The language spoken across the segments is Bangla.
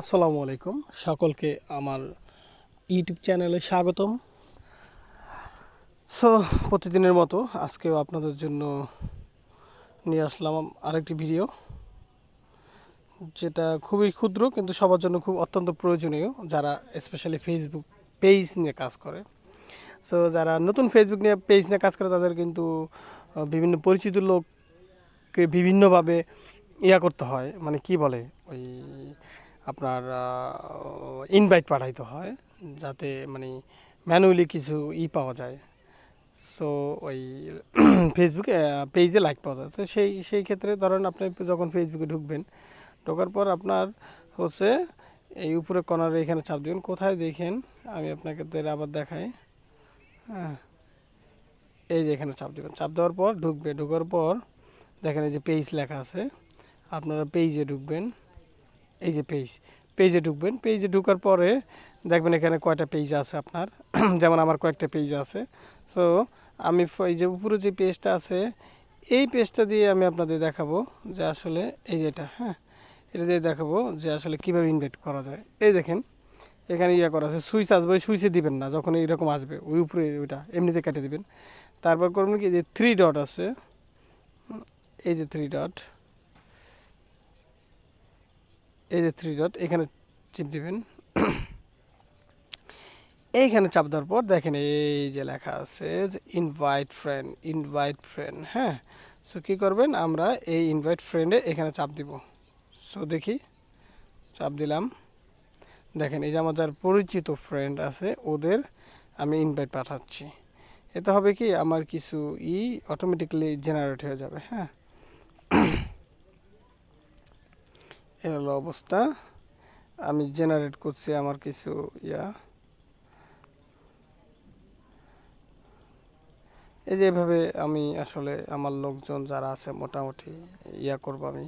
আসসালামু আলাইকুম। সকলকে আমার ইউটিউব চ্যানেলে স্বাগতম। সো, প্রতিদিনের মতো আজকেও আপনাদের জন্য নিয়ে আসলাম আরেকটি ভিডিও, যেটা খুবই ক্ষুদ্র কিন্তু সবার জন্য খুব অত্যন্ত প্রয়োজনীয় যারা স্পেশালি ফেসবুক পেজ নিয়ে কাজ করে। সো যারা নতুন ফেসবুক নিয়ে পেজ নিয়ে কাজ করে, তাদের কিন্তু বিভিন্ন পরিচিত লোককে বিভিন্নভাবে ইয়া করতে হয়। মানে কি বলে? ওই আপনার ইনভাইট পাঠাইতে হয়, যাতে মানে ম্যানুয়ালি কিছু ই পাওয়া যায়। সো ওই ফেসবুকে পেজে লাইক পাওয়া যায়। তো সেই সেই ক্ষেত্রে ধরেন আপনি যখন ফেসবুকে ঢুকবেন, ঢোকার পর আপনার হচ্ছে এই উপরে কর্নারে এখানে চাপ দেবেন। কোথায় দেখেন? আমি আপনাকে আবার দেখাই। হ্যাঁ এই যে এখানে চাপ দেবেন। চাপ দেওয়ার পর ঢুকবে। ঢোকার পর দেখেন এই যে পেজ লেখা আছে। আপনারা পেজে ঢুকবেন। এই যে পেজ পেজে ঢুকবেন। পেজে ঢুকার পরে দেখবেন এখানে কয়টা পেজ আছে আপনার। যেমন আমার কয়েকটা পেজ আছে। তো আমি এই যে উপরে যে পেজটা আছে, এই পেজটা দিয়ে আমি আপনাদের দেখাবো যে আসলে এই যেটা হ্যাঁ? এটা দিয়ে দেখাবো যে আসলে কীভাবে ইনভাইট করা যায়। এই দেখেন, এখানে ইয়ে করা আছে, সুইচ আসবে, ওই সুইচে দিবেন না, যখন এইরকম আসবে, ওই উপরে ওইটা, এমনিতে কেটে দিবেন। তারপর করবেন কি, যে থ্রি ডট আছে, এই যে থ্রি ডট এই যে থ্রি ডট এখানে চিপ দিবেন। এইখানে চাপ দেওয়ার পর দেখেন এই যে লেখা আছে যে ইনভাইট ফ্রেন্ড ইনভাইট ফ্রেন্ড হ্যাঁ? সো কী করবেন? আমরা এই ইনভাইট ফ্রেন্ডে এখানে চাপ দিব। সো দেখি, চাপ দিলাম। দেখেন, এই যে আমার যার পরিচিত ফ্রেন্ড আছে, ওদের আমি ইনভাইট পাঠাচ্ছি। এতে হবে কি? আমার কিছু ই অটোমেটিক্যালি জেনারেট হয়ে যাবে হ্যাঁ? এ হলো অবস্থা। আমি জেনারেট করছি আমার কিছু ইয়া। এই যে এভাবে আমি আসলে আমার লোকজন যারা আছে মোটামুটি ইয়া করব আমি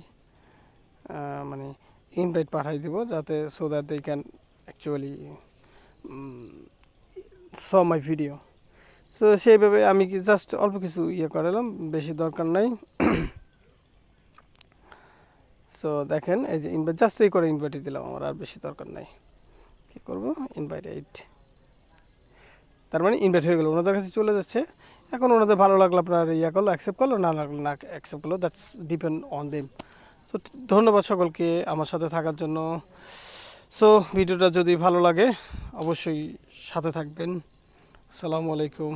মানে ইনভাইট পাঠাই দিব যাতে so that they can actually see my video তো সেইভাবে আমি জাস্ট অল্প কিছু ইয়ে করালাম, বেশি দরকার নাই। সো দেখেন, এই যে ইনভাইট জাস্ট এই করে ইনভাইটই দিলাম আমার, আর বেশি দরকার নাই। কী করব? ইনভাইট এইট তার মানে ইনভাইট হয়ে গেলো, ওনাদের কাছে চলে যাচ্ছে। এখন ওনাদের ভালো লাগল আপনার ইয়া করল অ্যাকসেপ্ট করল, না লাগল না অ্যাকসেপ্ট করল দ্যাটস ডিপেন্ড অন দেম তো ধন্যবাদ সকলকে আমার সাথে থাকার জন্য। সো ভিডিওটা যদি ভালো লাগে, অবশ্যই সাথে থাকবেন। আসসালামু আলাইকুম।